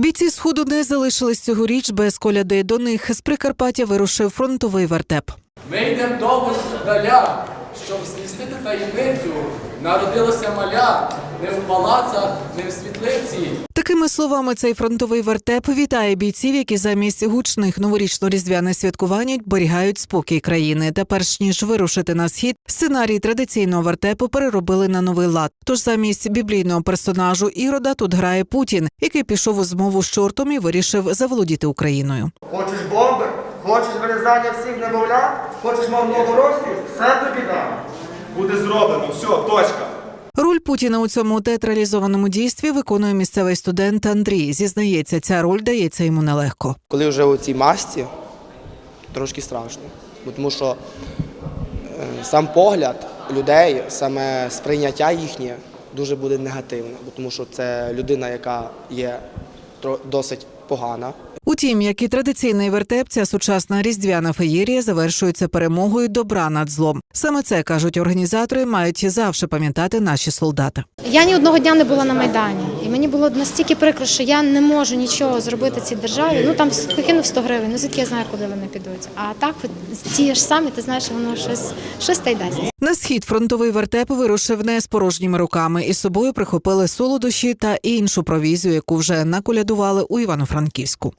Бійці сходу не залишились цьогоріч без коляди. До них з Прикарпаття вирушив фронтовий вертеп. Ми йдемо довго даля, щоб змістити таємницю. Народилося маля не в палацах, не в світлиці. Такими словами, цей фронтовий вертеп вітає бійців, які замість гучних новорічно-різдвяних святкувань берігають спокій країни. Та перш ніж вирушити на схід, сценарій традиційного вертепу переробили на новий лад. Тож замість біблійного персонажу Ірода тут грає Путін, який пішов у змову з чортом і вирішив заволодіти Україною. Хочеш бомби? Хочеш вирізання всіх немовлят? Хочеш мав нову Все тобі дам. Буде зроблено, все, точка. Путіна у цьому театралізованому дійстві виконує місцевий студент Андрій. Зізнається, ця роль дається йому нелегко. Коли вже у цій масці, трошки страшно. Тому що е, сам погляд людей, саме сприйняття їхнє дуже буде негативне, тому що це людина, яка є досить погана. Утім, як і традиційний вертеп, ця сучасна різдвяна феєрія завершується перемогою добра над злом. Саме це кажуть організатори, мають завжди пам'ятати наші солдати. Я ні одного дня не була на майдані, і мені було настільки прикро, що я не можу нічого зробити цій державі. Ну там покинув 100 гривень. Ну звідки я знаю, куди вони підуть. А так, ті ж самі, ти знаєш, воно щось щось та й дасть. На схід фронтовий вертеп вирушив не з порожніми руками, і з собою прихопили солодощі та іншу провізію, яку вже наколядували у Івано-Франківську.